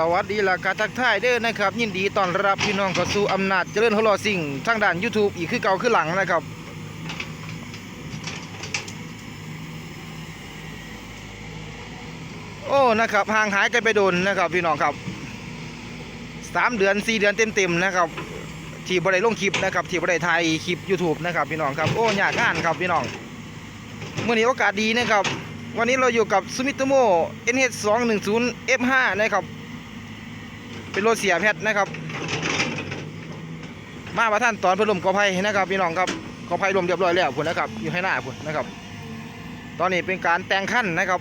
สวัสดีล่ะกาทักทายเด้อนะครับ ยินดีต้อนรับพี่น้องเข้าสู่อำนาจเจริญฮอลลอสิ่งทางด้าน YouTube อีกคือเก่าคือหลังนะครับโอ้นะครับห่างหายกันไปโดนนะครับพี่น้องครับสามเดือนสี่เดือนเต็มๆนะครับที่บริลงคลิปนะครับที่บริถ่ายคลิป YouTube นะครับพี่น้องครับโอ้ยากงานครับพี่น้องเมื่อนี้โอกาสดีนะครับวันนี้เราอยู่กับซูมิโตโม NH 2 1 0 F5 นะครับ เป็นรถเสียแพทนะครับ มาประท่านตอนเพื่อลมกอไผ่นะครับพี่น้องครับกอไผ่ลมเรียบร้อยแล้วพุ่นนะครับ อยู่ให้หน้าพุ่นนะครับ ตอนนี้เป็นการแต่งขั้นนะครับ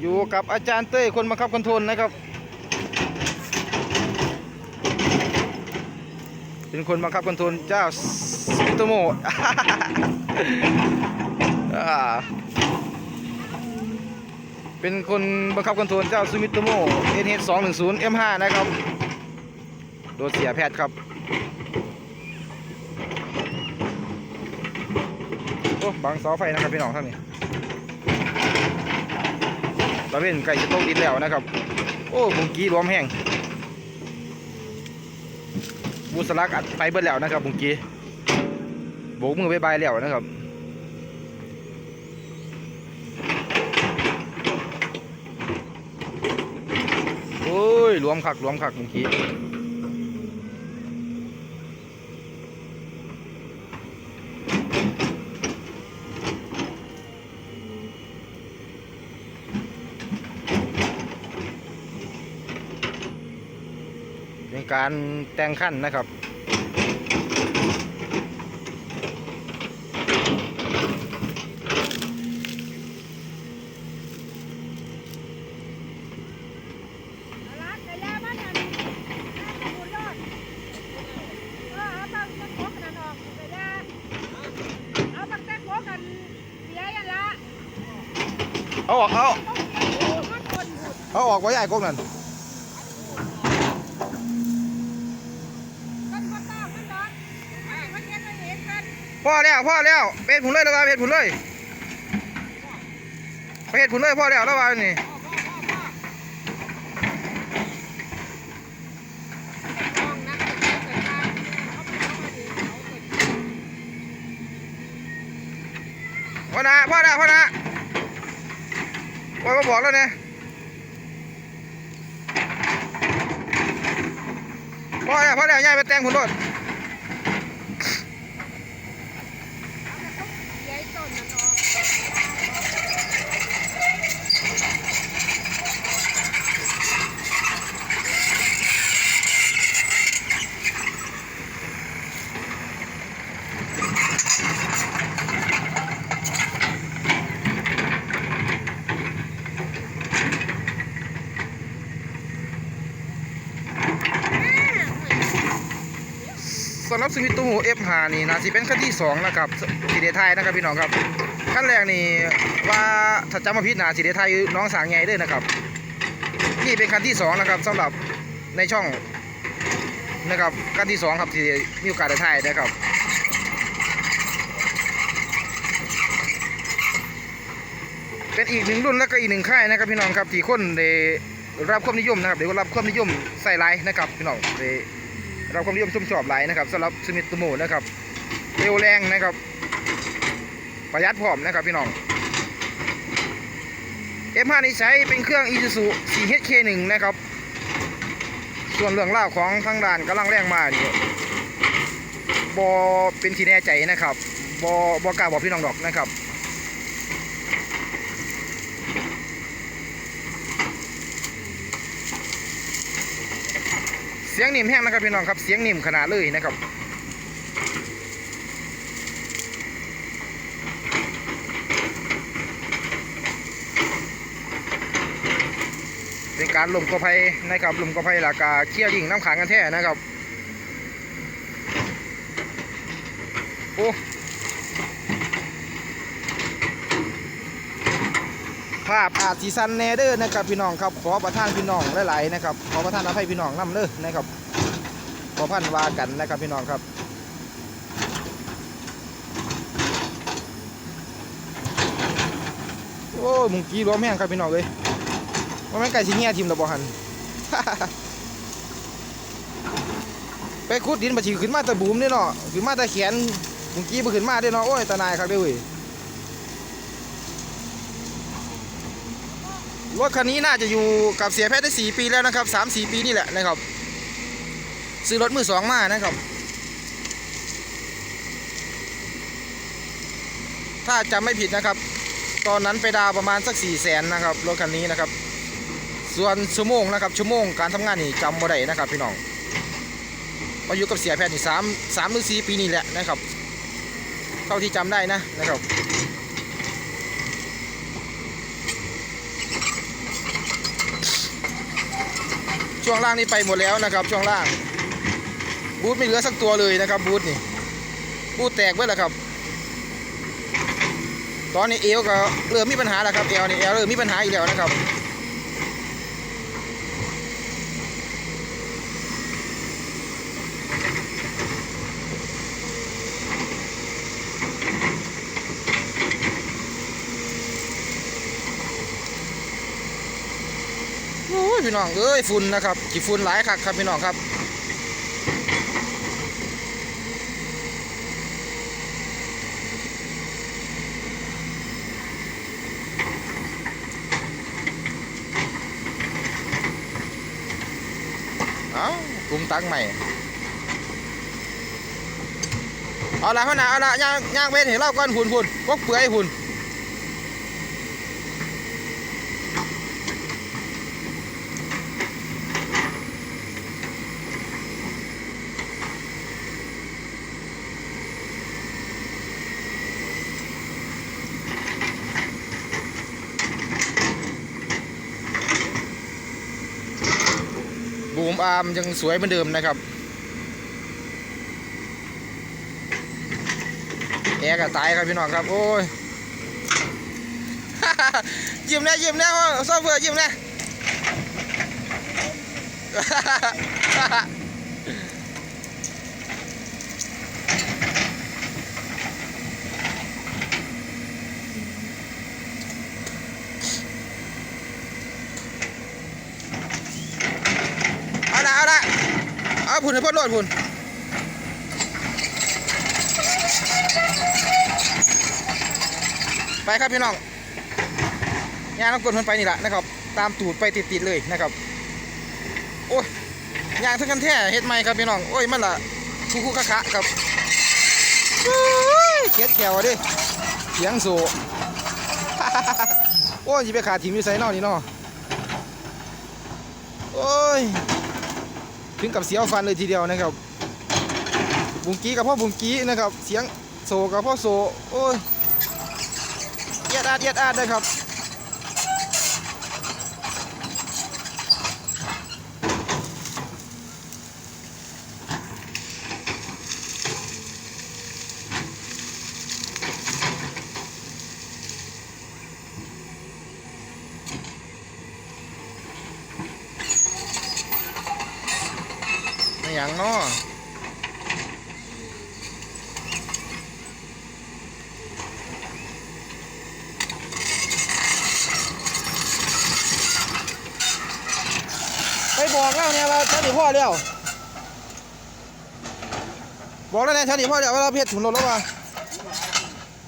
อยู่กับอาจารย์เต้ยคนบังคับคอนโทรลนะครับ เป็นคนบังคับคอนโทรลเจ้าซิโตโมเป็นคนบังคับคอนโทรลเจ้าซูมิโตโม NH 2 1 0 M5 นะครับ โดนเสียแพทย์ครับโอ้บังเสาไฟนะครับพี่น้องท่านนี้ ตะเวนไก่จะตกดินแล้วนะครับ โอ้บุงกี้รวมแห้งบูสลักอัดไปเบิดแล้วนะครับบุงกี้โบกมือบายบแล้วนะครับโอ้ยรวมขักรวมขักบุงกี้ เป็นการแต่งขั้นนะครับร้านไก่ย่างบ้านเนี่ยร้านหมูยอดเออเอาตั้งแต่โคกันออกไก่ย่างเอาตั้งแต่โคกันเสียยันละเอาออกเอาต้องเสียมันคนหุดเอาออกไว้ใหญ่กงนั่นกัน พ่อแล้วพ่อแล้วเป็ดผุนเลยแล้วว่าเป็ดผุนเลยไปเห็ดผุนเลยพ่อแล้วแล้วว่านี่มองนะเกิดเกิดมาเขาไปเอามาดีเขาเกิดพ่อนะพ่อนะพ่อนะพ่อก็บอกแล้วเนี่ยพ่อแล้วพ่อแล้วย้ายไปแต่งผุนรถ เสีย สำหรับสมิตู F5 นี่นะสิเป็นขั้นที่สองนะครับสีเดไทยนะครับพี่น้องครับขั้นแรกนี่ว่าถ้าจำมาพิษนาสีเดไทยน้องสางใหญ่ด้วยนะครับ นี่เป็นขั้นที่สองนะครับสำหรับในช่องนะครับขั้นที่สองครับที่มีโอกาสได้ถ่ายนะครับเป็นอีกหนึ่งรุ่นและก็อีกหนึ่งค่ายนะครับพี่น้องครับที่คนได้รับความนิยมนะครับเดี๋ยวรับความนิยมใส่ไลน์นะครับพี่น้องได้ รับความนิยมชมชอบไลน์นะครับสำหรับสมิธโมนะครับเร็วแรงนะครับ ประหยัดพร้อมนะครับพี่น้อง M5 นี้ใช้เป็นเครื่อง Isuzu 4HK1 นะครับ ส่วนเรื่องราวของทางด้านกำลังแรงมานี่บอเป็นที่แน่ใจนะครับบอบอกล้าบอกพี่น้องดอกนะครับ สียงนิ่มแห้งนะครับพี่น้องครับเสียงนิ่มขนาดเลยนะครับเป็นการลมกระไพนะครับลมกระไพหลักกาเคี่ยวยิงน้ำขังกันแท้นะครับโอ้ ภาพอาจสีสันแนเดอร์นะครับพี่น้องครับขอประทานพี่น้องหลายๆนะครับขอประทานอภัยพี่น้องนำเด้อนะครับขอพันวากันนะครับพี่น้องครับโอ้ยมุงกี้ร้วมแห้งครับพี่น้องเลยว่าแม่นไก่สิเงี้ยทีมระบหันไปขุดดินมาฉีขึ้นมาแตะบูมเนี่ยเนาะขึ้นมาแตะแขนมุงกี้มาขึ้นมาเด้อเนาะโอ้ยตาหนายครับเด้อเว้ย รถคันนี้น่าจะอยู่กับเสียแพทย์ได้สี่ปีแล้วนะครับสามสี่ปีนี่แหละนะครับ ซื้อรถมือสองมานะครับ ถ้าจำไม่ผิดนะครับ ตอนนั้นไปดาวประมาณสัก4ี่แสนนะครับรถคันนี้นะครับ ส่วนชั่วโมงนะครับชั่วโมงการทำงานนี่จำบ่ได้นะครับพี่น้องมาอยู่กับเสียแพทย์นี่สามสามหรือสี่ปีนี่แหละนะครับ เท่าที่จำได้นะนะครับ ช่วงล่างนี่ไปหมดแล้วนะครับ ช่วงล่าง บูทไม่เหลือสักตัวเลยนะครับบูทนี่บูทแตกไว้แล้วครับ ตอนนี้เอวก็เริ่มมีปัญหาแล้วครับเอวนี่เอวเริ่มมีปัญหาอีกแล้วนะครับ ยพี่น้องเอ้ยฝุ่นนะครับขีฝุ่นหลายคักครับพี่น้องครับเอากลุ่มตังใหม่เอาละพ่อหนาเอาละย่างย่างเว้นเห็นเล่าก่อนหุ่นหุ่นพวกเปื่อยหุ่น ผมอาร์มยังสวยเหมือนเดิมนะครับแอก็ตายครับพี่น้องครับ โอ้ยยิ้มนะยิ้มนะซอเฟอร์ยิ้มนะเอาละ เอาผุนให้พ่นโลดผุนไปครับพี่น้องงานน้ำกลมันไปนี่แหละนะครับ ตามตูดไปติดๆเลยนะครับ โอ้ยยางทั้งกันแท้เฮ็ดใหมครับพี่น้อง โอ้ยมันละคุคุคะคะครับโอ้ยเขียดแขวอะดิเสียงสูโอ้ยสิไปขาดทีมอยู่ไซนอกนี่นาะโอ้ย ถึงกับเสียวฟันเลยทีเดียวนะครับ บุงกี้กับพ่อบุงกี้นะครับ เสียงโซกับพ่อโซโอ้ยเอียดอาดเอียดอาดเลยครับ ไม่หยังเนาะไปบอกแล้วเนี่ยว่าฉันนี่พ่อแล้วบอกแล้วเนี่ยฉันนี่พ่อแล้วว่าเราเพชรถุนรถแล้วว่า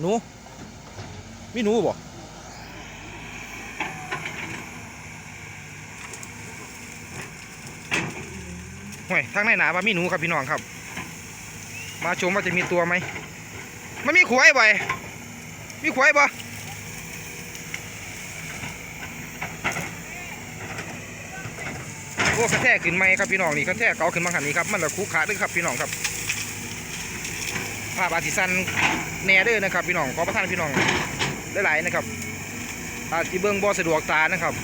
หนูมีหนูบ่ ห่วยทางในหนาว่ามีหนูครับพี่น้องครับ มาชมว่าจะมีตัวไหมมันมีขวายบ่อยมีขวายบ่โอ้กระแทกขึ้นไหมครับพี่น้องนี่กระแทกเก่าขึ้นมาขันนี้ครับมันละคุกขาด้วยครับพี่น้องครับภาพอาทิสันแน่เด้อนะครับพี่น้องขอประทานพี่น้องหลายๆนะครับอาจจะเบิ่งบ่สะดวกตานะครับ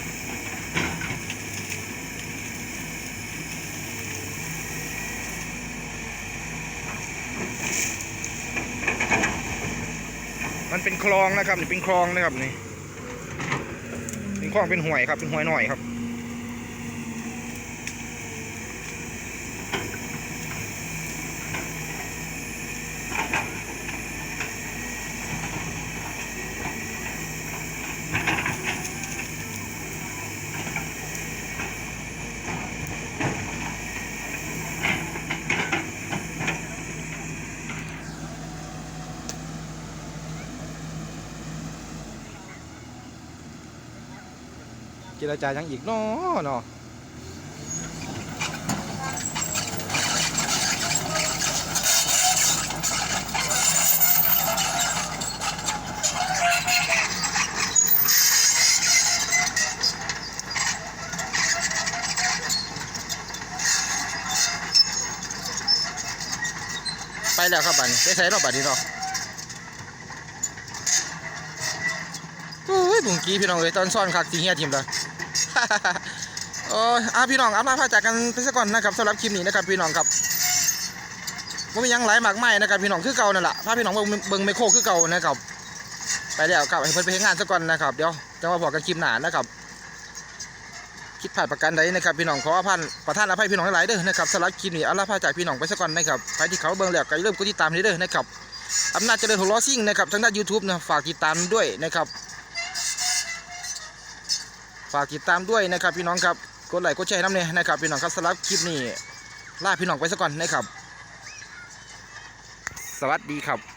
เป็นคลองนะครับนี่เป็นคลองนะครับนี่เป็นคลองเป็นห่วยครับเป็นห่วยหน่อยครับ รจายังอีกเนาะเนาะไปแล้วครับบัดนี้ไปใส่รอบบัดนี้เนาะโอ้ยบุงกี้พี่น้องเอ้ยตอนซ่อนคักสีเฮียทีมเลย โอ้ยอะพี่น้องอามาพาจากกันไปซะก่อนนะครับสำหรับคลิปนี้นะครับพี่น้องครับว่ามียังหลายมากมายนะครับพี่น้องคือเก่านั่นแหละพาพี่น้องเบิ่งเบิ่งไมโครคือเก่านะครับไปแล้วกลับให้เพิ่นไปเฮ็ดงานซะก่อนนะครับเดี๋ยวจะมาบอกกันคลิปหน้านะครับคิดผ่านประกันใดนะครับพี่น้องขออภัยประทานอภัยพี่น้องหลายเด้อนะครับสำหรับคลิปนี้อาลาพาจากพี่น้องไปซะก่อนนะครับใครที่เขาเบิ่งแล้วก็อย่าลืมกดติดตามนี่เด้อนะครับอำนาจเจริญหัวล้อซิ่งนะครับทางด้าน YouTube นะฝากติดตามด้วยนะครับ ฝากติดตามด้วยนะครับพี่น้องครับกดไลค์กดแชร์น้ำเนี่ยนะครับพี่น้องครับสำหรับคลิปนี้ลาพี่น้องไปสักก่อนนะครับ สวัสดีครับ